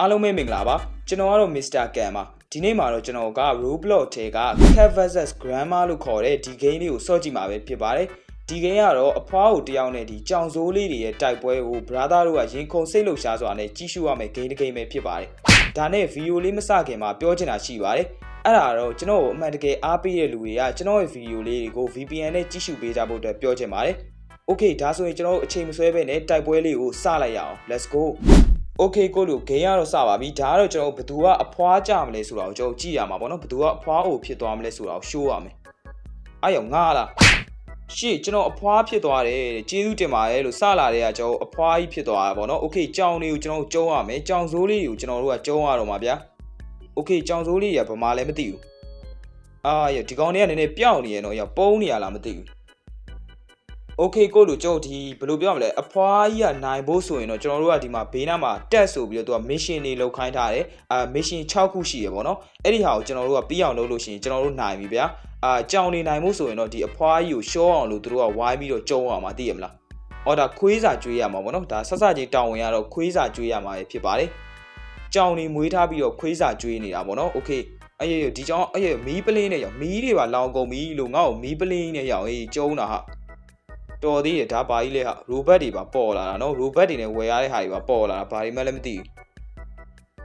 အားလုံးပဲမင်္ဂလာပါကျွန်တော်ကတော့ Mr. Can ပါဒီနေ့မှာတော့ကျွန်တော်က Roblox ထဲက Cat vs Grammar လို့ခေါ်တဲ့ဒီ game လေးကိုစော့ကြည့်မှာပဲဖြစ်ပါတယ်ဒီ game ကတော့အဖွားကိုတယောက်နဲ့ဒီကြောင်စိုးလေးတွေရဲ့တိုက်ပွဲကို brother တို့ကရင်ခုန်စိတ်လှုပ်ရှားစွာနဲ့ကြီးစုရမယ့် game တစ် game ပဲဖြစ်ပါတယ်ဒါနဲ့ video လေးမစခင်မှာပြောချင်တာရှိပါတယ်အဲ့ဒါတော့ကျွန်တော်ကိုအမှန်တကယ်အားပေးတဲ့လူတွေကကျွန်တော်ရဲ့ video လေးတွေကို VPN နဲ့ကြည့်ရှုပေးကြဖို့အတွက်ပြောချင်ပါတယ် Okay ဒါဆိုရင်ကျွန်တော်တို့အချိန်မဆွဲဘဲနဲ့တိုက်ပွဲလေးကိုစလိုက်ရအောင် let's go Okay ကိုလူဂိမ်းကတော့စပါပြီဒါကတော့ကျွန်တော်ဘယ်သူကအဖွားကြမလဲဆိုတာကိုကျွန်တော်ကြည့်ရမှာပေါ့နော်ဘယ်သူကအဖွားအိုဖြစ်သွားမလဲဆိုတာကို show ရမယ်အဲ့ရောငါလားရှေ့ကျွန်တော်အဖွားဖြစ်သွားတယ်တဲ့ကျေးဇူးတင်ပါတယ်လို့စလာတဲ့ကကျွန်တော်အဖွားကြီးဖြစ်သွားတာပေါ့နော် Okay ကြောင်လေးကိုကျွန်တော်ကျုံးရမယ်ကြောင်စိုးလေးကိုကျွန်တော်တို့ကကျုံးရတော့မှာဗျာ Okay ကြောင်စိုးလေးရဗမာလည်းမသိဘူးအာရဒီကောင်လေးကနည်းနည်းပျောက်နေရတော့ရပုံးနေရလားမသိဘူး Okay ကိုလူကျုပ်ဒီဘယ်လိုပြောမလဲအဖွားကြီးကနိုင်ဖို့ဆိုရင်တော့ကျွန်တော်တို့ကဒီမှာဘေးနားမှာတက်ဆိုပြီးတော့သူက mission တွေလုပ်ခိုင်းထားတယ်အာ mission 6ခုရှိရပေါ့နော်အဲ့ဒီဟာကိုကျွန်တော်တို့ကပြီးအောင်လုပ်လို့ရှိရင်ကျွန်တော်တို့နိုင်ပြီဗျာအာကြောင်နေနိုင်ဖို့ဆိုရင်တော့ဒီအဖွားကြီးကိုရှော့အောင်လို့သူတို့ကဝိုင်းပြီးတော့ကျုံအောင်မှာသိရမလားအော်ဒါခွေးစာကျွေးရမှာပေါ့နော်ဒါဆက်စချင်းတောင်းဝင်ရတော့ခွေးစာကျွေးရမှာပဲဖြစ်ပါတယ်ကြောင်နေမွေးထားပြီးတော့ခွေးစာကျွေးနေတာပေါ့နော် Okay အဲ့ရဒီကြောင်အဲ့ရမီးပလင်းနဲ့ရောမီးတွေပါလောင်ကုန်ပြီလို့ငါ့ကိုမီးပလင်းနဲ့ရောအေးကျုံတာဟာ တော်သေးတယ်ဒါပါကြီးလဲဟာရိုဘတ်တွေပါပေါ်လာတာเนาะရိုဘတ်တွေနဲ့ဝယ်ရတဲ့ဟာတွေပါပေါ်လာတာဘာတွေမှလည်းမသိဘူး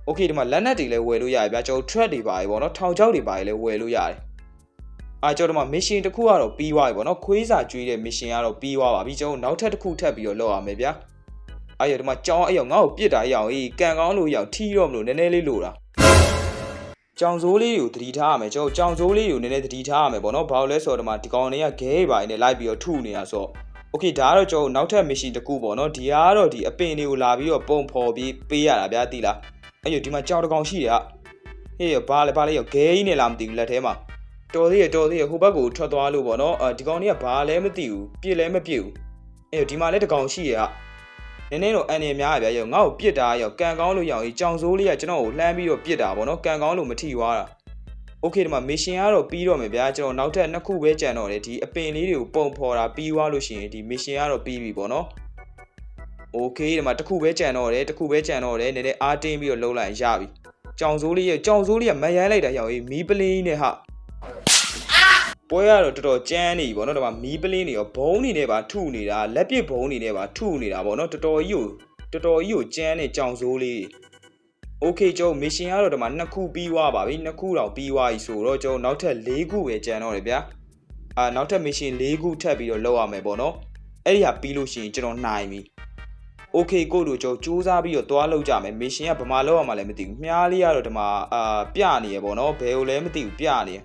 โอเคဒီမှာလက်နက်တွေလည်းဝယ်လို့ရတယ်ဗျာကျွန်တော် track တွေပါပြီပေါ့เนาะထောင်ချောက်တွေပါလည်းဝယ်လို့ရတယ်အာကျွန်တော်ဒီမှာ mission တစ်ခုကတော့ပြီးသွားပြီပေါ့เนาะခွေးစာကျွေးတဲ့ mission ကတော့ပြီးသွားပါပြီကျွန်တော်နောက်ထပ်တစ်ခုထပ်ပြီးတော့လုပ်ရမယ်ဗျာအဲ့ရဒီမှာကြောင်းအယောင်ငါ့ကိုပြစ်တာအယောင်အေးကန်ကောင်းလို့အယောင်ထီတော့မလို့နည်းနည်းလေးလိုတာ ကြောင်စိုးလေးကိုသတိထားရမယ်ကျွန်တော်ကြောင်စိုးလေးကိုနည်းနည်းသတိထားရမယ်ပေါ့နော်ဘာလို့လဲဆိုတော့ဒီမှာဒီကောင်တွေကဂဲပိုင်းနဲ့လိုက်ပြီးတော့ထုနေတာဆိုတော့ okay ဒါကတော့ကျွန်တော်နောက်ထပ် mission တစ်ခုပေါ့နော်ဒီကတော့ဒီအပင်တွေကိုလာပြီးတော့ပုံဖော်ပြီးပေးရတာဗျာသိလားအဲ့ရဒီမှာကြောင်တကောင်ရှိတယ်ကဟေးဘာလဲဘာလဲရောဂဲကြီးနဲ့လာမသိဘူးလက်ထဲမှာတော်သေးရတော်သေးရဟိုဘက်ကိုထွက်သွားလို့ပေါ့နော်ဒီကောင်တွေကဘာလဲမသိဘူးပြစ်လဲမပြစ်ဘူးအဲ့ဒီမှာလဲတကောင်ရှိရက နည်းနည်းတော့အန်နေများရဗျာရောငါ့ကိုပြစ်တာရောကန်ကောင်းလို့ရောင်ကြီးကြောင်စိုးလေးကကျွန်တော်ကိုလှမ်းပြီးတော့ပြစ်တာပေါ့နော်ကန်ကောင်းလို့မထိသွားတာโอเคဒီမှာ mission ကတော့ပြီးတော့မယ်ဗျာကျွန်တော်နောက်ထပ်နှစ်ခုပဲကြံတော့တယ်ဒီအပင်လေးတွေကိုပုံဖော်တာပြီးသွားလို့ရှိရင်ဒီ mission ကတော့ပြီးပြီပေါ့နော်โอเคဒီမှာတစ်ခုပဲကြံတော့တယ်တစ်ခုပဲကြံတော့တယ်နည်းနည်းအားတင်းပြီးတော့လှုပ်လိုက်ရပြီကြောင်စိုးလေးရဲ့ကြောင်စိုးလေးကမရမ်းလိုက်တာရောက်ရေးမီးပလင်းနဲ့ဟာ ပွဲကတော့တော်တော်ကြမ်းနေပြီပေါ့နော်ဒီမှာမီးပလင်းတွေရောဘုံနေနဲ့ပါထုနေတာလက်ပစ်ဘုံနေနဲ့ပါထုနေတာပေါ့နော်တော်တော်ကြီးကိုတော်တော်ကြီးကိုကြမ်းနေကြောင်စိုးလေး โอเคကျွန်တော် mission ကတော့ဒီမှာနှစ်ခုပြီးသွားပါပြီနှစ်ခုတောင်ပြီးသွားပြီဆိုတော့ကျွန်တော်နောက်ထပ်၄ခုပဲကျန်တော့တယ်ဗျာအာနောက်ထပ် mission ၄ခုထပ်ပြီးတော့လုပ်ရမယ်ပေါ့နော်အဲ့ဒီဟာပြီးလို့ရှိရင်ကျွန်တော်နိုင်ပြီโอเคကိုတို့ကျွန်တော်စူးစမ်းပြီးတော့သွားလုပ်ကြမယ် mission ကဘယ်မှာလုပ်ရမှာလဲမသိဘူးမြားလေးကတော့ဒီမှာအာပြနေရပေါ့နော်ဘယ်ကိုလဲမသိဘူးပြနေရ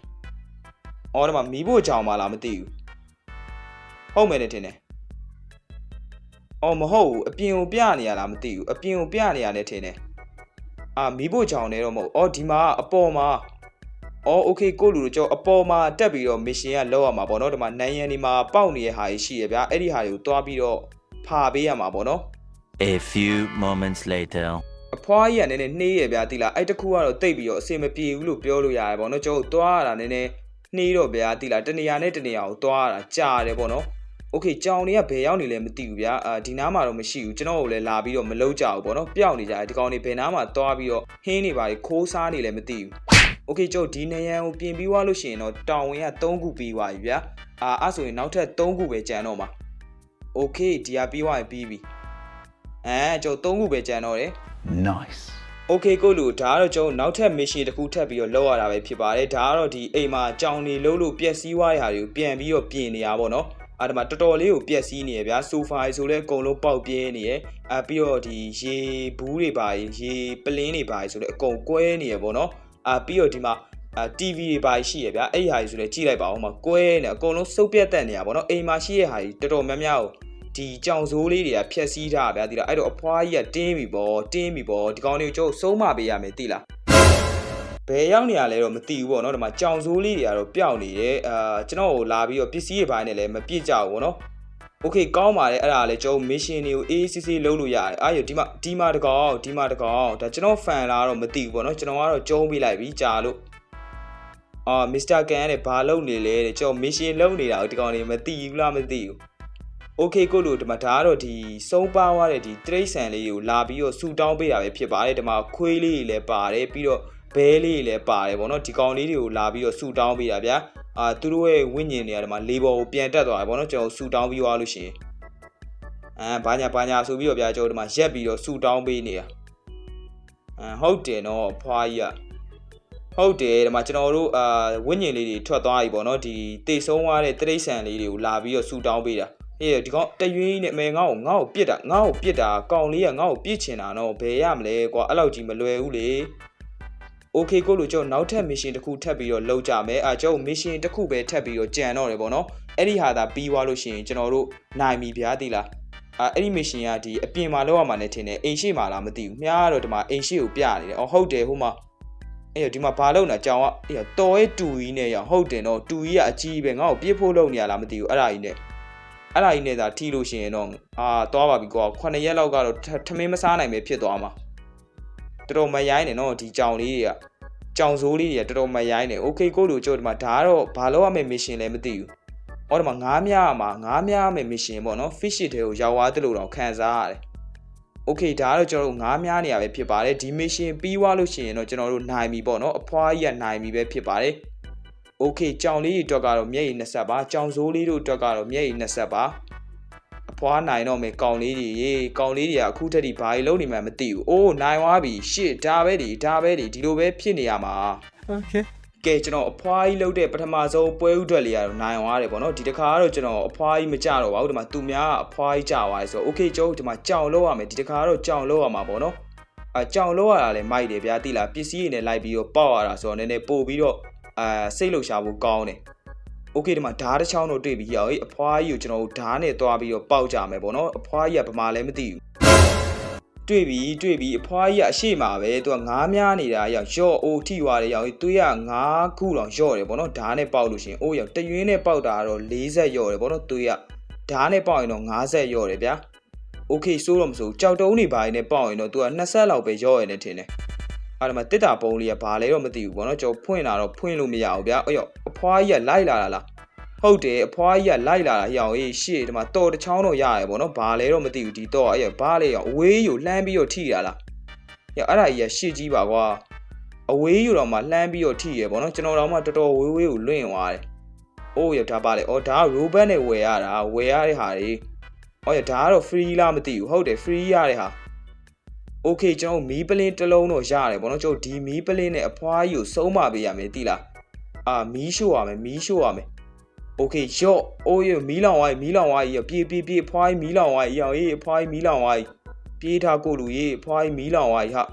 အော်ဒီမှာမီးဖို့ကြောင်ပါလားမသိဘူးဟုတ်မယ်နဲ့ထင်တယ်အော်မဟုတ်ဘူးအပြင်ကိုပြနေရလားမသိဘူးအပြင်ကိုပြနေရတယ်ထင်တယ် အာမီးဖို့ချောင်နေတော့မဟုတ်အော်ဒီမှာအပေါ်မှာအော်โอเคကိုလူတို့ကြောအပေါ်မှာတက်ပြီးတော့ mission ကလောက်ရမှာပေါ့နော်ဒီမှာနန်းရန်ဒီမှာပေါက်နေတဲ့ဟာကြီးရှိရဗျာအဲ့ဒီဟာတွေကိုတွားပြီးတော့ဖာပေးရမှာပေါ့နော် A few moments later. အဖွားကြီးကနည်းနည်းနှေးရဗျာတိလားအဲ့တခုကတော့တိတ်ပြီးတော့အဆင်မပြေဘူးလို့ပြောလို့ရတယ်ပေါ့နော်ကျွန်တော်တွားရတာနည်းနည်း နှေးတော့ဗျာတိလားတနေရာနဲ့တနေရာကိုတွားရတာကြာတယ်ပေါ့နော်โอเคကြောင်တွေကဘယ်ရောက်နေလဲမသိဘူးဗျာအာဒီနားမှာတော့မရှိဘူးကျွန်တော်တို့လည်းလာပြီးတော့မလုံးကြဘူးပေါ့နော်ပျောက်နေကြတယ်ဒီကောင်တွေဘယ်နားမှာတွားပြီးတော့ဟင်းနေပါလေခိုးစားနေလည်းမသိဘူးโอเคကျုပ်ဒီနေရန်ကိုပြင်ပြီးသွားလို့ရှိရင်တော့တောင်ဝင်က3ခုပြီးသွားပြီဗျာအာအဲ့ဆိုရင်နောက်ထပ်3ခုပဲကြံတော့မှာโอเคဒီဟာပြီးသွားရင်ပြီးပြီအဲကျုပ်3ခုပဲကြံတော့တယ် Nice. Okay ကိုလူဒါကတော့ကျွန်တော်နောက်ထပ် mission တစ်ခုထပ်ပြီးတော့လောက်ရတာပဲဖြစ်ပါတယ်ဒါကတော့ဒီအိမ်မှာကြောင်နေလို့လို့ပျက်စီးသွားတဲ့ဟာတွေကိုပြန်ပြီးတော့ပြင်နေရပါတော့အဲ့ဒါမှတော်တော်လေးကိုပျက်စီးနေရဗျာဆိုဖာဆိုလဲအကုန်လုံးပေါက်ပြဲနေရအဲပြီးတော့ဒီရေဘူးတွေပါရေပလင်းတွေပါဆိုလဲအကုန်ကွဲနေရပေါ့နော်အာပြီးတော့ဒီမှာအာ TV တွေပါရှိရဗျာအဲ့ဒီဟာကြီးဆိုလဲကြည့်လိုက်ပါဦးမှာကွဲနေအကုန်လုံးစုပ်ပြတ်တက်နေရပေါ့နော်အိမ်မှာရှိရဟာကြီးတော်တော်များများကို ဒီကြောင်စိုးလေးတွေကဖြက်စီးထားတာဗျာဒီလားအဲ့တော့အဖွားကြီးကတင်းပြီပေါ့တင်းပြီပေါ့ဒီကောင်တွေကိုကျုပ်ဆုံးမပေးရမယ်တိလား ဘယ်ရောက်နေရလဲတော့မသိဘူးပေါ့နော်ဒီမှာကြောင်စိုးလေးတွေကတော့ပျောက်နေတယ်အာကျွန်တော်ကိုလာပြီးတော့ပစ္စည်းတွေပိုင်းနဲ့လည်းမပြည့်ကြဘူးပေါ့နော်โอเคကောင်းပါတယ်အဲ့ဒါလည်းကျွန်တော် mission တွေကို ACC လုပ်လို့ရတယ်အာရဒီမှာဒီမှာတကောင်ဒီမှာတကောင်ဒါကျွန်တော် fan လားတော့မသိဘူးပေါ့နော်ကျွန်တော်ကတော့ကျုံးပေးလိုက်ပြီကြာလို့အာ Mr. Can နဲ့ဘာလုပ်နေလဲတဲ့ကျွန်တော် mission လုပ်နေတာကိုဒီကောင်တွေမသိဘူးလားမသိဘူး โอเคကိုလို့ဒီမှာဒါကတော့ဒီစုံပါသွားတဲ့ဒီတရိတ်ဆန်လေးကိုလာပြီးတော့ဆူတောင်းပေးတာပဲဖြစ်ပါတယ်ဒီမှာခွေးလေးတွေလည်းပါတယ်ပြီးတော့ဘဲလေးတွေလည်းပါတယ်ဗောနော်ဒီကောင်လေးတွေကိုလာပြီးတော့ဆူတောင်းပေးတာဗျာအာသူတို့ရဲ့ဝိညာဉ်တွေကဒီမှာလေဘော်ကိုပြန်တက်သွားတယ်ဗောနော်ကျွန်တော်ဆူတောင်းပြီးသွားလို့ရှိရင်အာဘာညာဘာညာဆိုပြီးတော့ဗျာကျွန်တော်ဒီမှာရက်ပြီးတော့ဆူတောင်းပေးနေတာအာဟုတ်တယ်နော်ဖွားကြီးက ဟုတ်တယ်ဒီမှာကျွန်တော်တို့အာဝိညာဉ်လေးတွေထွက်သွားပြီပေါ့နော်ဒီတိတ်ဆုံးသွားတဲ့တရိတ်ဆန်လေးတွေကိုလာပြီးတော့ဆူတောင်းပေးတာ ဟေးဒီကောင်တရွေးနဲ့အမေငါ့ကိုငါ့ကိုပြစ်တာငါ့ကိုပြစ်တာကောင်လေးကငါ့ကိုပြစ်ချင်တာတော့ဘယ်ရမလဲကွာအဲ့လောက်ကြီးမလွယ်ဘူးလေโอเคကိုလို့ကျွန်တော်နောက်ထပ် mission တစ်ခုထပ်ပြီးတော့လုပ်ကြမယ်အာကျွန်တော် mission တစ်ခုပဲထပ်ပြီးတော့ကြံတော့တယ်ပေါ့နော်အဲ့ဒီဟာသာပြီးသွားလို့ရှိရင်ကျွန်တော်တို့နိုင်ပြီဗျာတိလားအာအဲ့ဒီ mission ကဒီအပြင်မှာလောက်ရမှာနဲ့ထင်တယ်အိမ်ရှိမှာလားမသိဘူးမြားကတော့ဒီမှာအိမ်ရှိကိုပြနေတယ်အော်ဟုတ်တယ်ဟိုမှာ အေးဒီမှာဘာလုပ်နေတာကြောင်ကအေးတော်ရဲ့တူကြီးနဲ့ရဟုတ်တယ်နော်တူကြီးကအကြီးပဲငါ့ကိုပြေးဖို့လုပ်နေရလားမသိဘူးအဲ့ဒါကြီးနဲ့ အဲ့ဒါကြီးနဲ့သာထိလို့ရှိရင်တော့အာသွားပါပြီကွာ9ရက်လောက်ကတော့ထထမင်းမစားနိုင်ပဲဖြစ်သွားမှာတော်တော်မရိုင်းနေနော်ဒီကြောင်လေးတွေကကြောင်စိုးလေးတွေကတော်တော်မရိုင်းနေโอเคကိုလူကျို့ဒီမှာဒါကတော့ဘာလုပ်ရမယ့် mission လဲမသိဘူးဟောဒီမှာငားများမှာငားများမယ့် mission ပေါ့နော် fish တွေကိုရောက်သွားတယ်လို့တော့ခံစားရတယ် โอเคဒါကတော့ကျွန်တော်တို့ငားများနေရပဲဖြစ်ပါတယ်ဒီ mission ပြီးသွားလို့ရှိရင်တော့ကျွန်တော်တို့နိုင်ပြီပေါ့နော်အဖွားကြီးကနိုင်ပြီပဲဖြစ်ပါတယ် ။ Okay ကြောင်လေးတွေအတွက်ကတော့မျက်ရည်20ပါ။ကြောင်စိုးလေးတို့အတွက်ကတော့မျက်ရည်20ပါ။အဖွားနိုင်တော့မယ်ကောင်လေးတွေရေကောင်လေးတွေကအခုထက်ထိဘာတွေလုပ်နေမှမသိဘူး။အိုးနိုင်သွားပြီ။ရှစ်ဒါပဲဒီဒါပဲဒီဒီလိုပဲဖြစ်နေရမှာ။ Okay ကဲကျွန်တော်အဖွားကြီးလုတ်တဲ့ပထမဆုံးပွဲဥထွက်လေးကတော့နိုင်သွားတယ်ပေါ့နော်ဒီတစ်ခါကတော့ကျွန်တော်အဖွားကြီးမကြတော့ပါဘူးဒီမှာသူများအဖွားကြီးကြသွားတယ်ဆိုတော့ okay ကျွန်တော်ဒီမှာကြောင်လောက်ရမယ်ဒီတစ်ခါကတော့ကြောင်လောက်ရမှာပေါ့နော်အကြောင်လောက်ရတာလည်းမိုက်တယ်ဗျာတိလားပစ္စည်းတွေနဲ့လိုက်ပြီးတော့ပေါက်ရတာဆိုတော့နည်းနည်းပို့ပြီးတော့ အာစိတ်လှုပ်ရှားဖို့ကောင်းတယ် okay ဒီမှာဓာတ်တစ်ချောင်းတော့တွေ့ပြီးရောဟေးအဖွားကြီးကိုကျွန်တော်တို့ဓာတ်နဲ့တွားပြီးတော့ပေါက်ကြမယ်ပေါ့နော်အဖွားကြီးကဗမာလည်းမသိဘူး တွေ့ပြီတွေ့ပြီအဖွားကြီးကအရှိမှာပဲသူကငားများနေတာရောက်ရော့အိုထိသွားတယ်ရောက်သူကငားခုလောင်ရော့တယ်ပေါ့နော်ဓာတ်နဲ့ပေါက်လို့ရှရင်အိုးရောက်တရွင်းနဲ့ပေါက်တာကတော့40ရော့တယ်ပေါ့နော်သူကဓာတ်နဲ့ပေါက်ရင်တော့50ရော့တယ်ဗျာโอเคစိုးတော့မစိုးကြောက်တုံးနေပါရင်နဲ့ပေါက်ရင်တော့သူက20လောက်ပဲရော့ရနေထင်တယ် အဲ့ဒါမှတစ်တာပုံးလေးကဘာလဲတော့မသိဘူးပေါ့နော်ကျွန်တော်ဖွင့်လာတော့ဖွင့်လို့မရဘူးဗျာအဲ့ရောက်အဖွားကြီးကလိုက်လာတာလားဟုတ်တယ်အဖွားကြီးကလိုက်လာတာရောက်ရေးရှေ့ဒီမှာတော်တစ်ချောင်းတော့ရတယ်ပေါ့နော်ဘာလဲတော့မသိဘူးဒီတော့အဲ့ရောက်ဘာလဲရောက်အဝေးယူလှမ်းပြီးတော့ထိရလားရောက်အဲ့ဒါကြီးကရှေ့ကြီးပါကွာအဝေးယူတော့မှလှမ်းပြီးတော့ထိရပေါ့နော်ကျွန်တော်တော့မှတော်တော်ဝေးဝေးကိုလွင့်သွားတယ်အိုးရောက်ဒါပါလေအော်ဒါက robot နဲ့ဝယ်ရတာဝယ်ရတဲ့ဟာတွေအော်ရဒါကတော့ free လားမသိဘူးဟုတ်တယ် free ရတဲ့ဟာ okay ကျွန်တော်မီးပလင်းတစ်လုံးတော့ရတယ်ပေါ့နော်ကျွန်တော်ဒီမီးပလင်းနဲ့အဖွားကြီးကိုစုံးမပေးရမယ်တိလားအာမီးရှို့ရမယ်မီးရှို့ရမယ် okay ရော့အိုးရမီးလောင်ဝိုင်းမီးလောင်ဝိုင်းရပြေးပြေးပြေးအဖွားကြီးမီးလောင်ဝိုင်းရောင်ရေးအဖွားကြီးမီးလောင်ဝိုင်းပြေးထားကိုလူရေးအဖွားကြီးမီးလောင်ဝိုင်းဟာ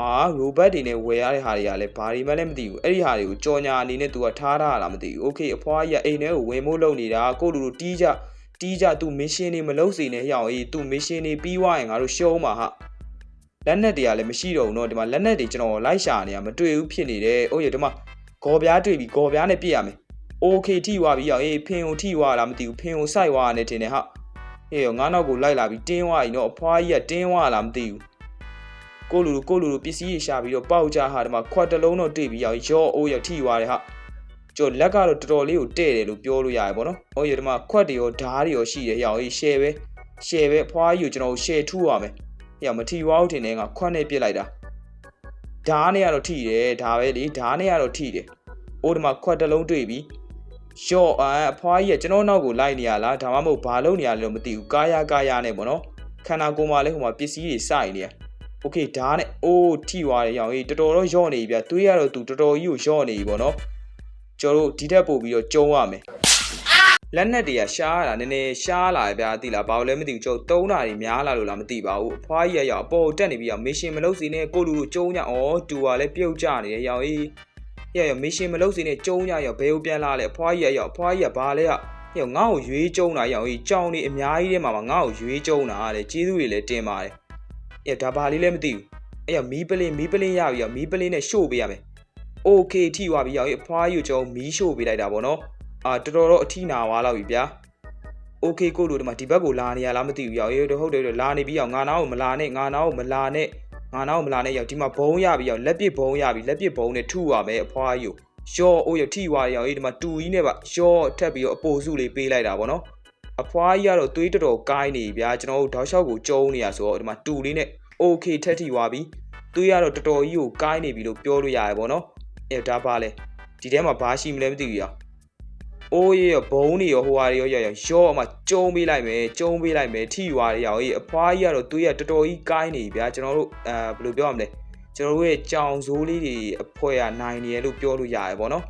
အာရိုဘတ်တွေနဲ့ဝယ်ရတဲ့ဟာတွေကလည်းဘာတွေမှလည်းမသိဘူးအဲ့ဒီဟာတွေကိုကြော်ညာအနေနဲ့ तू ကထားထားရလားမသိဘူး okay အဖွားကြီးကအိမ်ထဲကိုဝင်မို့လုပ်နေတာကိုလူလူတီးကြတီးကြ तू mission တွေမလုပ်စေနဲ့ရောင်ရေး तू mission တွေပြီးွားရင်ငါတို့ရှုံးမှာဟာ လက်နက်တွေကလည်းမရှိတော့ဘူးเนาะဒီမှာလက်နက်တွေကျွန်တော်လိုက်ရှာနေရမတွေ့ဘူးဖြစ်နေတယ်။အိုးရဒီမှာဂေါ်ပြားတွေ့ပြီဂေါ်ပြားနဲ့ပြည့်ရမယ်။ Okay ထိသွားပြီရောက်အေးဖင်ကိုထိသွားလားမသိဘူးဖင်ကိုစိုက်သွားရတယ်ထင်တယ်ဟာ။အေးရောငါနောက်ကိုလိုက်လာပြီးတင်းသွားပြီเนาะအဖွားကြီးကတင်းသွားလားမသိဘူး။ကိုလူလူကိုလူလူပစ္စည်းရရှာပြီးတော့ပေါက်ကြဟာဒီမှာခွက်တစ်လုံးတော့တွေ့ပြီးရောက်ရောအိုးရထိသွားတယ်ဟာ။ကျော်လက်ကတော့တော်တော်လေးကိုတဲ့တယ်လို့ပြောလို့ရတယ်ပေါ့နော်။အိုးရဒီမှာခွက်တွေရောဓားတွေရောရှိတယ်ရောက်အေး share ပဲ share ပဲအဖွားကြီးကိုကျွန်တော် share ထူရမယ်။ ဟဲ့မထီဝါးဦးထင်တယ်ငါခွက်နဲ့ပြစ်လိုက်တာဓားနဲ့ကတော့ထိတယ်ဒါပဲလေဓားနဲ့ကတော့ထိတယ်အိုးဒီမှာခွက်တစ်လုံးတွေ့ပြီရော့အာအဖွားကြီးကကျွန်တော်နောက်ကိုလိုက်နေရလားဒါမှမဟုတ်ဘာလုပ်နေရလဲတော့မသိဘူးကာယာကာယာနဲ့ပေါ့နော်ခန္ဓာကိုယ်မှာလည်းဟိုမှာပစ္စည်းတွေစိုက်နေရโอเคဓားနဲ့အိုးထိသွားတယ်ရောင်ကြီးတော်တော်တော့ရော့နေပြီဗျတွေးရတော့သူတော်တော်ကြီးကိုရော့နေပြီပေါ့နော်ကျွန်တော်တို့ဒီထက်ပို့ပြီးတော့ကျုံရမယ် လက်နက်တွေကရှားရတာနည်းနည်းရှားလာတယ်ဗျာသိလားဘာလို့လဲမသိဘူးကျွန်တော်သုံးတာတွေများလာလို့လားမသိပါဘူးအဖွားကြီးရရောက်အပေါ်တက်နေပြီးတော့မစ်ရှင်မလုပ်စီနဲ့ကိုလူလူကျုံညဩတူကလည်းပြုတ်ကြနေတယ်ရောက်အေးရရောက်မစ်ရှင်မလုပ်စီနဲ့ကျုံညရောက်ဘယ်ကိုပြန်လာလဲအဖွားကြီးရရောက်အဖွားကြီးကဘာလဲကရောက်ငါ့ကိုရွေးကျုံတာရောက်အေးကြောင်နေအများကြီးထဲမှာငါ့ကိုရွေးကျုံတာတဲ့ကျေးဇူးတွေလည်းတင်ပါတယ်အဲ့ဒါဘာလေးလည်းမသိဘူးအဲ့ရောက်မီးပလင်းမီးပလင်းရပြီရောက်မီးပလင်းနဲ့ရှို့ပေးရမယ်โอเคထိသွားပြီရောက်အေးအဖွားကြီးကိုကျွန်တော်မီးရှို့ပေးလိုက်တာပေါ့နော် အာတော်တော်တော့အထီးနာသွားလောက်ပြီဗျာ โอเคကိုတို့ဒီမှာဒီဘက်ကိုလာနေရလားမသိဘူးရောက်ရေတော့ဟုတ်တယ်တော့လာနေပြီးအောင်ငါနာကိုမလာနဲ့ငါနာကိုမလာနဲ့ငါနာကိုမလာနဲ့ရောက်ဒီမှာဘုံရပြီးရောက်လက်ပစ်ဘုံရပြီးလက်ပစ်ဘုံနဲ့ထုရမယ်အဖွားကြီးကိုရှော့အိုးရောက်ထိသွားရောက်ရေးဒီမှာတူကြီးနဲ့ပါရှော့ထက်ပြီးတော့အပိုစုလေးပေးလိုက်တာဗောနော် အဖွားကြီးကတော့သွေးတော်တော်ကိုင်းနေပြီဗျာကျွန်တော်တို့တောက်လျှောက်ကိုကျုံနေရဆိုတော့ဒီမှာတူလေးနဲ့ okay ထက်ထိသွားပြီသွေးကတော့တော်တော်ကြီးကိုကိုင်းနေပြီလို့ပြောလို့ရတယ်ပေါ့နော်အဲဒါပါလဲဒီထဲမှာဘာရှိမလဲမသိဘူးရ အိုးရရဘုံနေရောဟိုဟာတွေရောရရရောအမှကျုံပေးလိုက်မယ်ကျုံပေးလိုက်မယ်ထိရွာတွေရောအေးအဖွားကြီးကတော့သွေးကတော်တော်ကြီးကိုင်းနေပြီဗျာကျွန်တော်တို့အဲဘယ်လိုပြောရမလဲကျွန်တော်တို့ရဲ့ကြောင်စိုးလေးတွေအဖွဲရနိုင်နေရလို့ပြောလို့ရတယ်ပေါ့နော်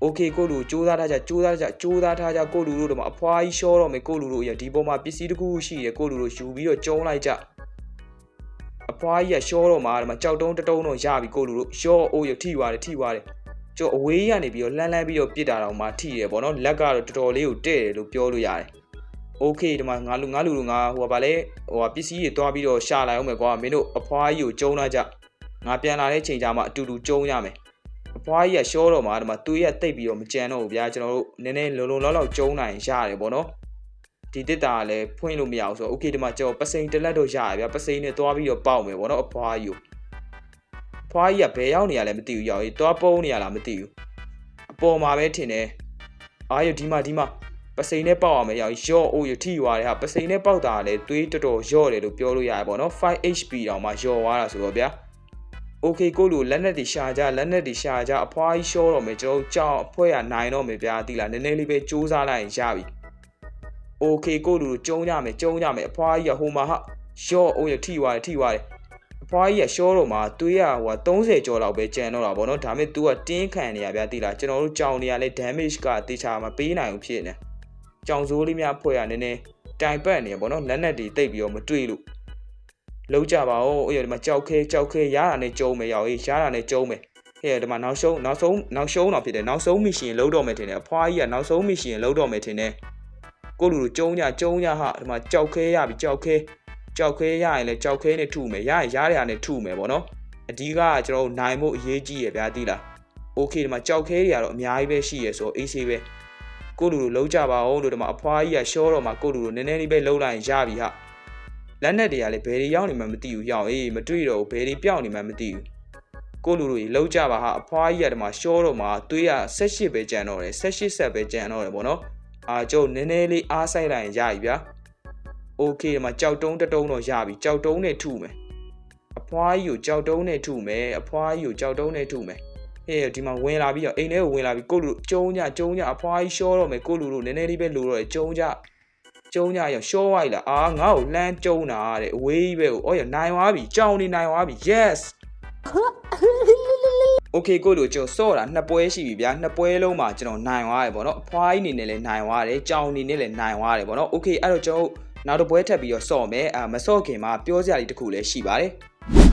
โอเคကိုလူစူးစမ်းထားကြစူးစမ်းထားကြစူးစမ်းထားကြကိုလူတို့တော့မအဖွားကြီးရှောတော့မယ်ကိုလူတို့ရဒီပေါ်မှာပစ္စည်းတစ်ခုရှိရကိုလူတို့ယူပြီးတော့ကျုံလိုက်ကြအဖွားကြီးကရှောတော့မှာဒီမှာကြောက်တုံးတတုံးတော့ရပြီကိုလူတို့ရှောအိုးရထိသွားတယ်ထိသွားတယ် ကျို့အဝေးရနေပြီးတော့လှမ်းလှမ်းပြီးတော့ပြစ်တာတော့မှထိတယ်ပေါ့နော်လက်ကတော့တော်တော်လေးကိုတဲ့တယ်လို့ပြောလို့ရတယ်โอเคဒီမှာငါလူငါလူလူငါဟိုကဗာလဲဟိုကပစ္စည်းတွေတွားပြီးတော့ရှာလိုက်အောင်မယ်ကွာမင်းတို့အဖွားကြီးကိုကျုံလာကြငါပြန်လာတဲ့ချိန်ကျမှအတူတူကျုံရမယ် အဖွားကြီးကရှောတော့မှာဒီမှာသွေးရတိတ်ပြီးတော့မကြမ်းတော့ဘူးဗျာကျွန်တော်တို့နည်းနည်းလုံလုံလောက်လောက်ကျုံနိုင်ရတယ်ပေါ့နော်ဒီတစ်တာကလည်းဖွင့်လို့မရအောင်ဆိုတော့โอเคဒီမှာကျွန်တော်ပစိန်တစ်လက်တော့ရတယ်ဗျာပစိန်နဲ့သွားပြီးတော့ပေါက်မယ်ပေါ့နော်အဖွားကြီးကိုအ ဖွားကြီးကဘယ်ရောက်နေရလဲမသိဘူးရောက်ကြီးသွားပုံးနေရလားမသိဘူးအပေါ်မှာပဲထင်တယ်အာရဒီမှာဒီမှာပစိန်နဲ့ပေါက်အောင်ရောက်ရော့အိုးရထိသွားတယ်ဟာပစိန်နဲ့ပေါက်တာလည်းသွေးတော်တော်ရော့တယ်လို့ပြောလို့ရတယ်ပေါ့နော် 5HP တောင်မှရော့သွားတာဆိုတော့ဗျာ okay ကိုလိုလက်နဲ့တီရှာကြလက်နဲ့တီရှာကြအဖွားကြီးရှော့တော့မယ်ကျွန်တော်ကြောက်အဖွဲရနိုင်တော့မယ်ဗျာတိလားနည်းနည်းလေးပဲစူးစမ်းလိုက်ရင်ရပြီ okay ကိုလိုကျုံးရမယ်ကျုံးရမယ်အဖွားကြီးကဟိုမှာဟာရော့အိုးရထိသွားတယ်ထိသွားတယ် ဖွားကြီးကရှောတော့မှာသွေးရဟို30ကျော်လောက်ပဲကျန်တော့တာဗောနော်ဒါပေမဲ့ तू ကတင်းခံနေရဗျာတိလားကျွန်တော်တို့ကြောင်နေရလဲ damage ကတေချာမပေးနိုင်ဘူးဖြစ်နေကြောင်စိုးလေးများဖွဲရနည်းနည်းတိုင်ပတ်နေရဗောနော်လက်နက်တွေတိတ်ပြီးတော့မတွေ့လို့လုံးကြပါဦးအဲ့ရဒီမှာကြောက်ခဲကြောက်ခဲရတာနဲ့ကျုံမယ်ရောက်ရေးရတာနဲ့ကျုံမယ်ဟဲ့ဒီမှာနောက်ဆုံးနောက်ဆုံးနောက်ရှုံးတော့ဖြစ်တယ်နောက်ဆုံးမီရှင်လုံးတော့မယ်ထင်တယ်အဖွားကြီးကနောက်ဆုံးမီရှင်လုံးတော့မယ်ထင်တယ်ကိုလူလူကျုံညကျုံညဟာဒီမှာကြောက်ခဲရပြီကြောက်ခဲ ကြောက်ခဲရရင်လည်းကြောက်ခဲနဲ့ထုမယ်ရရင်ရတဲ့ဟာနဲ့ထုမယ်ပေါ့နော်အဓိကကကျွန်တော်တို့နိုင်ဖို့အရေးကြီးရဗျာသိလားโอเคဒီမှာကြောက်ခဲတွေကတော့အများကြီးပဲရှိရဆိုအေးဆေးပဲကိုလူလူလုံးကြပါဦးလို့ဒီမှာအဖွားကြီးကရှောတော့မှာကိုလူလူနည်းနည်းလေးပဲလုံးလိုက်ရင်ရပြီဟာ လက်နက်တွေကလည်းဘယ်တွေရောက်နေမှမသိဘူးရောက်အေးမတွေ့တော့ဘူးဘယ်တွေပြောင်းနေမှမသိဘူးကိုလူလူကြီးလောက်ကြပါဟာအဖွားကြီးကတည်းကရှောတော့မှသွေးရ18ပဲကြံတော့တယ်18ဆက်ပဲကြံတော့တယ်ပေါ့နော်အာကျုပ်နည်းနည်းလေးအားဆိုင်လိုက်ရင်ရပြီဗျာ โอเคဒီမှာကြောက်တုံးတတုံးတော့ရပြီကြောက်တုံးနဲ့ထုမယ်အဖွားကြီးကိုကြောက်တုံးနဲ့ထုမယ်အဖွားကြီးကိုကြောက်တုံးနဲ့ထုမယ်ဟေးဒီမှာဝင်လာပြီးတော့အိမ်ထဲကိုဝင်လာပြီးကိုလူကျုံညကျုံညအဖွားကြီးရှောတော့မယ်ကိုလူလူနည်းနည်းလေးပဲလိုတော့တယ်ကျုံည ကျုံညရောရှောဝိုက်လာအာငါ့ကိုလှမ်းကျုံတာတဲ့အဝေးကြီးပဲကိုအော်ရနိုင်သွားပြီကြောင်နေနိုင်သွားပြီ yes Okay ကိုလိုကျွန်တော်စော့တာနှစ်ပွဲရှိပြီဗျာနှစ်ပွဲလုံးမှာကျွန်တော်နိုင်သွားတယ်ပေါ့နော်အဖွားကြီးနေနဲ့လည်းနိုင်သွားတယ်ကြောင်နေနဲ့လည်းနိုင်သွားတယ်ပေါ့နော် Okay အဲ့တော့ကျွန်တော် နောက်တစ်ပွဲထပ်ပြီးတော့စော့မယ်အာမစော့ခင်မှာပြောစရာလေးတစ်ခုလည်းရှိပါတယ်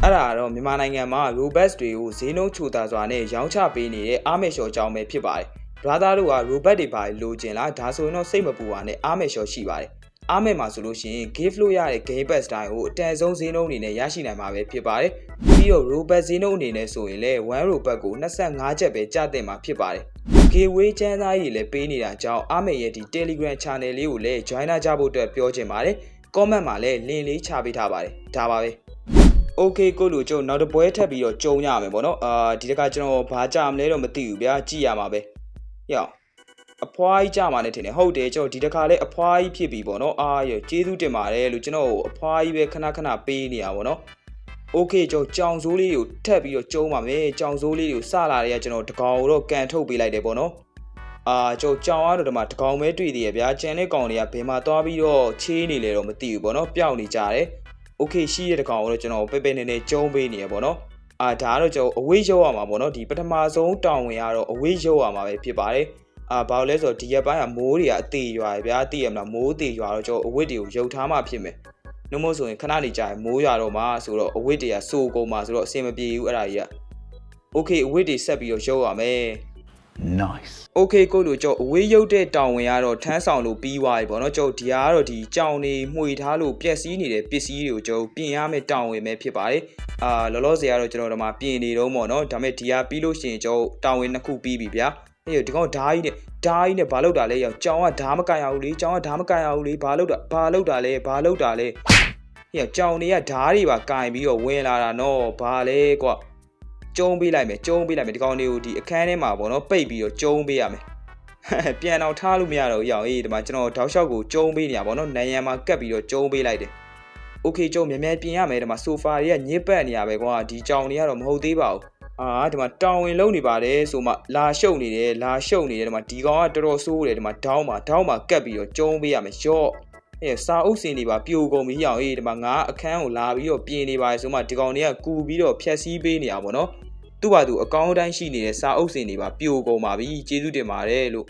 အဲ့ဒါကတော့မြန်မာနိုင်ငံမှာ Robux တွေကိုဈေးနှုန်းချိုတာစွာနဲ့ရောင်းချပေးနေတဲ့အားမေလျှော်ကြောင်းပဲဖြစ်ပါတယ် brother တို့က Robux တွေပါလိုချင်လားဒါဆိုရင်တော့စိတ်မပူပါနဲ့အားမေလျှော်ရှိပါတယ်အားမဲ့မှာဆိုလို့ရှိရင် give လို့ရတဲ့ game pass တိုင်းကိုအတန်ဆုံးဈေးနှုန်းအနေနဲ့ရရှိနိုင်မှာပဲဖြစ်ပါတယ်။ပြီးတော့ robot ဈေးနှုန်းအနေနဲ့ဆိုရင်လည်း1 robot ကို25ချက်ပဲကျတင်မှာဖြစ်ပါတယ်။ giveaway ချမ်းသာရေးလည်းပေးနေတာကြောင့်အားမဲ့ရဲ့ဒီ Telegram channel လေးကိုလည်း join ကြဖို့အတွက်ပြောချင်ပါတယ်။ comment မှာလည်း link လေးချပေးထားပါတယ်။ဒါပါပဲ။ Okay ကိုလူကျုံနောက်တစ်ပွဲထပ်ပြီးတော့ကြုံရမယ်ပေါ့နော်။အာဒီတခါကျွန်တော်ဘာကြမလဲတော့မသိဘူးဗျာကြည့်ရမှာပဲ။ရောက်အဖွားကြီးကြမှာနဲ့ထင်တယ်ဟုတ်တယ်ကျွန်တော်ဒီတစ်ခါလဲအဖွားကြီးဖြစ်ပြီပေါ့နော်အာရကျေးဇူးတင်ပါတယ်လို့ကျွန်တော်အဖွားကြီးပဲခဏခဏပေးနေရပါပေါ့နော် โอเคကျွန်တော်ကြောင်စိုးလေးကိုထပ်ပြီးတော့ကျုံးပါမယ်ကြောင်စိုးလေးကိုစလာတဲ့ကကျွန်တော်တကောင်ကိုတော့ကန်ထုတ်ပေးလိုက်တယ်ပေါ့နော်အာကျွန်တော်ကြောင်ရတော့ဒီမှာတကောင်ပဲတွေ့သေးရဗျာကျန်တဲ့ကောင်တွေကဘယ်မှာသွားပြီးတော့ချေးနေလဲတော့မသိဘူးပေါ့နော်ပျောက်နေကြတယ်โอเคရှိတဲ့တကောင်ကိုတော့ကျွန်တော်ပဲပဲနေနေကျုံးပေးနေရပေါ့နော်အာဒါကတော့ကျွန်တော်အဝေးရောက်ရမှာပေါ့နော်ဒီပထမဆုံးတောင်ဝင်ရတော့အဝေးရောက်ရမှာပဲဖြစ်ပါတယ်အာဘာလို့လဲဆိုတော့ဒီရက်ပိုင်းကမိုးတွေကအသေးရွာရဗျာသိရမလားမိုးသေးရွာတော့ကျွန်တော်အဝတ်တွေကိုရုပ်ထားမှဖြစ်မယ် နှုတ်မို့ဆိုရင်ခဏနေကြာရင်မိုးရွာတော့မှာဆိုတော့အဝတ်တွေကစိုးကုန်မှာဆိုတော့အဆင်မပြေဘူးအဲ့ဒါကြီးက Okay အဝတ်တွေဆက်ပြီးတော့ရုပ်ရမယ် nice okay ကိုလိုကြောက်အဝေးရုပ်တဲ့တောင်ဝင်ကတော့ထန်းဆောင်လို့ပြီးသွားပြီပေါ့နော်ကြောက်ဒီကတော့ဒီကြောင်နေမှွေထားလို့ပျက်စီးနေတဲ့ပစ္စည်းတွေကိုကြောက်ပြင်ရမယ့်တောင်ဝင်ပဲဖြစ်ပါတယ်အာလောလောဆယ်ကတော့ကျွန်တော်တို့မှာပြင်နေတော့ပေါ့နော်ဒါပေမဲ့ဒီကပြီးလို့ရှိရင်ကြောက်တောင်ဝင်နှစ်ခုပြီးပြီဗျာ အေးဒီကောင်ဓာကြီးနဲ့ဓာကြီးနဲ့ဘာလုပ်တာလဲရောက်ကြောင်ကဓာမကန်ရဘူးလေကြောင်ကဓာမကန်ရဘူးလေဘာလုပ်တာဘာလုပ်တာလဲဘာလုပ်တာလဲဟေ့ကြောင်တွေကဓာတွေပါကင်ပြီးတော့ဝင်လာတာနော်ဘာလဲကွာ ကျုံးပေးလိုက်မယ်ကျုံးပေးလိုက်မယ်ဒီကောင်လေးကိုဒီအခန်းထဲမှာပေါ့နော်ပိတ်ပြီးတော့ကျုံးပေးရမယ် ပြန်တော့ထားလို့မရတော့ဘူးရအောင်အေးဒီမှာကျွန်တော်တောက်လျှောက်ကိုကျုံးပေးနေရပါတော့နိုင်ရန်မှာကတ်ပြီးတော့ကျုံးပေးလိုက်တယ်โอเคကျုံမြန်မြန်ပြင်ရမယ်ဒီမှာဆိုဖာတွေကညစ်ပတ်နေရပဲကွာဒီကြောင်တွေကတော့မဟုတ်သေးပါဘူး အာဒီမှာတောင်ဝင်လုံးနေပါတယ်ဆိုမှလာရှုပ်နေတယ်လာရှုပ်နေတယ်ဒီမှာဒီကောင်ကတော်တော်ဆိုးတယ်ဒီမှာဒေါင်းမှာဒေါင်းမှာကတ်ပြီးတော့ကျုံးပေးရမယ်ရော့အဲစာအုပ်စင်တွေပါပြိုကုန်ပြီရအောင်အေးဒီမှာငါအခန်းကိုလာပြီးတော့ပြင်နေပါဆိုမှဒီကောင်တွေကကူပြီးတော့ဖြက်စီးပေးနေရပါတော့သူ့ဘာသူအကောင့်အတိုင်းရှိနေတဲ့စာအုပ်စင်တွေပါပြိုကုန်ပါပြီကျေးဇူးတင်ပါတယ်လို့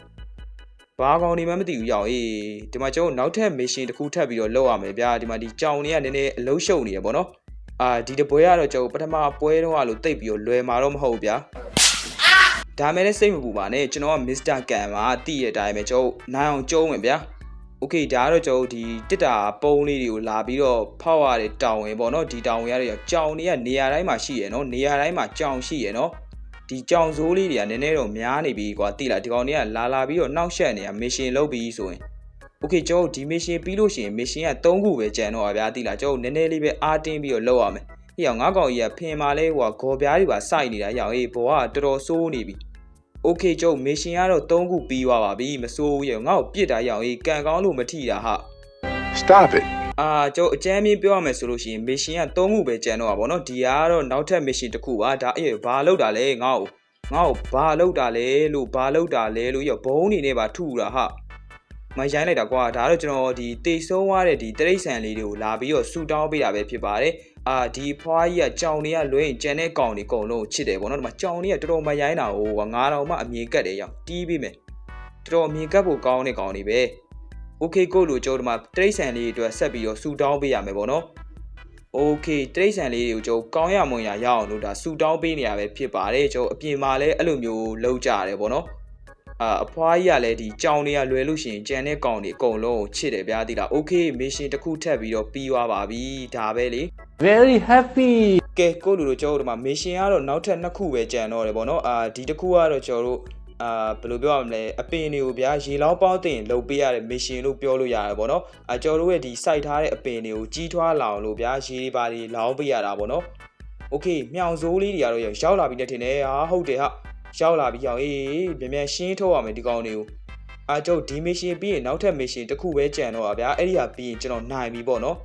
ဘာကောင်နေမှမသိဘူးရောက်အေးဒီမှာကျွန်တော်နောက်ထပ် mission တစ်ခုထပ်ပြီးတော့လုပ်ရမယ်ဗျာဒီမှာဒီကြောင်တွေကနည်းနည်းအလုံးရှုံနေရပေါ့နော် အာဒီတပွဲကတော့ကျွန်တော်ပထမပွဲတော့အလိုတိတ်ပြီးတော့လွယ်မှာတော့မဟုတ်ဘူးဗျာဒါမဲ့လည်းစိတ်မပူပါနဲ့ကျွန်တော်က Mr. Kan ပါတည့်ရတဲ့အတိုင်းပဲကျွန်တော်နိုင်အောင်ကြုံးဝင်ဗျာ Okay ဒါကတော့ကျွန်တော်ဒီတစ်တာပုံးလေးတွေကိုလာပြီးတော့ဖောက်ရတဲ့တောင်ဝင်ပေါ့နော်ဒီတောင်ဝင်ရတဲ့ကြောင်တွေကနေရာတိုင်းမှာရှိရယ်နော်နေရာတိုင်းမှာကြောင်ရှိရယ်နော်ဒီကြောင်စိုးလေးတွေကနည်းနည်းတော့များနေပြီကွာတိလာဒီကောင်တွေကလာလာပြီးတော့နှောက်ရှက်နေတာမရှင်လုပ်ပြီးဆိုရင် okay ကျွန်တော်ဒီ mission ပြီးလို့ရှိရင် mission က3ခုပဲကြံတော့ပါဗျာတိလားကျွန်တော်နည်းနည်းလေးပဲအားတင်းပြီးတော့လောက်ရမယ်ဟိအောင်ငါကောင်ကြီးကဖင်မာလဲဟိုကဂေါ်ပြားတွေပါစိုက်နေတာဟိအောင်အေးဘောကတော်တော်ဆိုးနေပြီ okay ကျွန်တော် mission ကတော့3ခုပြီးသွားပါပြီမဆိုးဘူးရောငါ့ကိုပြစ်တာဟိအောင်အေးကန်ကောင်းလို့မထီတာဟာ stop it အာကျွန်တော်အကြမ်းမြင်ပြောရမယ်ဆိုလို့ရှိရင် mission က3ခုပဲကြံတော့ပါဗောနော်ဒီကတော့နောက်ထပ် mission တစ်ခုပါဒါအေးဘာလောက်တာလဲငါ့ကိုငါ့ကိုဘာလောက်တာလဲလို့ဘာလောက်တာလဲလို့ရောဘုံနေနဲ့ပါထူတာဟာ မရိုင်းလိုက်တာကွာဒါတော့ကျွန်တော်ဒီတိတ်ဆုံးသွားတဲ့ဒီတရိတ်ဆန်လေးတွေကိုလာပြီးတော့ဆူတောင်းပေးတာပဲဖြစ်ပါတယ်အာဒီဖွားကြီးကကြောင်တွေကလွဲရင်ကြံတဲ့ကောင်တွေအကုန်လုံးချစ်တယ်ဗောနော်ဒီမှာကြောင်တွေကတော်တော်မရိုင်းတာဟိုငါတော်မှအမြင်ကတ်တယ်ရောက်တီးပေးမယ်တော်တော်အမြင်ကတ်ဖို့ကောင်းတဲ့ကောင်တွေပဲ โอเคကိုလို့ကျွန်တော်ဒီမှာတရိတ်ဆန်လေးတွေအတွက်ဆက်ပြီးတော့ဆူတောင်းပေးရမယ်ဗောနော်โอเคတရိတ်ဆန်လေးတွေကိုကျွန်တော်ကောင်းရမွန်ရရအောင်လို့ဒါဆူတောင်းပေးနေရပဲဖြစ်ပါတယ်ကျွန်တော်အပြင်မှာလည်းအဲ့လိုမျိုးလုပ်ကြရတယ်ဗောနော် အာအဖွားကြီးကလည်းဒီကြောင်တွေကလွယ်လို့ရှိရင်ကြံတဲ့ကောင်တွေအကုန်လုံးကိုချစ်တယ်ဗျာသိလား။ Okay mission တစ်ခုထပ်ပြီးတော့ပြီးသွားပါပြီ။ဒါပဲလေ။ Very happy ကဲကိုလူတို့ကျွန်တော်တို့မှာ mission ကတော့နောက်ထပ်နှစ်ခုပဲကြံတော့တယ်ဗောနော်။အာဒီတစ်ခုကတော့ကျွန်တော်တို့အာဘယ်လိုပြောရမလဲအပင်တွေကိုဗျာရေလောင်းပေါင်းတင်လုပ်ပေးရတဲ့ mission လို့ပြောလို့ရတယ်ဗောနော်။အာကျွန်တော်တို့ရဲ့ဒီ site ထားတဲ့အပင်တွေကိုကြီးထွားလာအောင်လို့ဗျာရေတွေပါတွေလောင်းပေးရတာဗောနော်။ Okay မြောင်စိုးလေးတွေကတော့ရောက်လာပြီနဲ့ထင်တယ်။ဟာဟုတ်တယ်ဟာ။ ရောက်လာပြီရောက်အေးမြန်မြန်ရှင်းထုတ်ရမယ်ဒီကောင်တွေကိုအာကျွန်တော်ဒီမစ်ရှင်ပြီးရင်နောက်ထပ်မစ်ရှင်တစ်ခုပဲကြံတော့ပါဗျာအဲ့ဒီဟာပြီးရင်ကျွန်တော်နိုင်ပြီဗောနော်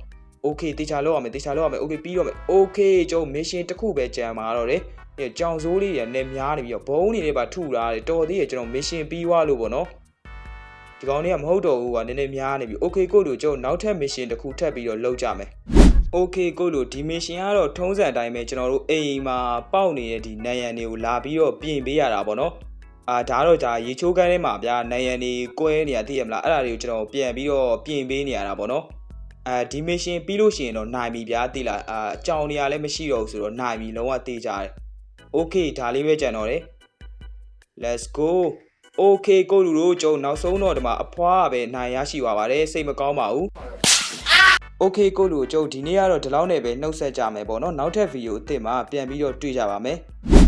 โอเคတေချာလောက်ရမယ်တေချာလောက်ရမယ်โอเคပြီးတော့မယ်โอเคကျွန်တော်မစ်ရှင်တစ်ခုပဲကြံมาတော့တယ်ဒီကြောင်စိုးလေးတွေနဲ့များနေပြီးတော့ဘုံနေလေးပါထုတာတယ်တော်သေးရကျွန်တော်မစ်ရှင်ပြီးသွားလို့ပေါ့နော်ဒီကောင်လေးကမဟုတ်တော့ဘူးကနည်းနည်းများနေပြီโอเคကိုတို့ကျွန်တော်နောက်ထပ်မစ်ရှင်တစ်ခုထပ်ပြီးတော့လုပ်ကြမယ် โอเคကိုတို့ဒီမစ်ရှင်ကတော့ထုံးစံအတိုင်းပဲကျွန်တော်တို့အိမ်မှာပေါက်နေတဲ့ဒီနံရံတွေကိုလာပြီးတော့ပြင်ပေးရတာပေါ့နော်အာဒါတော့ဒါရေချိုးကန်းထဲမှာဗျာနံရံတွေကွဲနေရသိရမလားအဲ့ဒါတွေကိုကျွန်တော်ပြန်ပြီးတော့ပြင်ပေးနေရတာပေါ့နော် အဲဒီမရှင်ပြီးလို့ရှိရင်တော့နိုင်ပြီဗျာသိလားအာအကြောင်နေရာလည်းမရှိတော့ဘူးဆိုတော့နိုင်ပြီလုံးဝတေးကြတယ်။ Okay ဒါလေးပဲကြံတော့တယ်။ Let's go Okay ကိုလူတို့ကျုံနောက်ဆုံးတော့ဒီမှာအဖွားကပဲနိုင်ရရှိသွားပါတယ်စိတ်မကောင်းပါဘူး။ Okay ကိုလူတို့ကျုံဒီနေ့ကတော့ဒီလောက်နဲ့ပဲနှုတ်ဆက်ကြမယ်ပေါ့နော်နောက်ထပ်ဗီဒီယိုအသစ်မှာပြန်ပြီးတော့တွေ့ကြပါမယ်။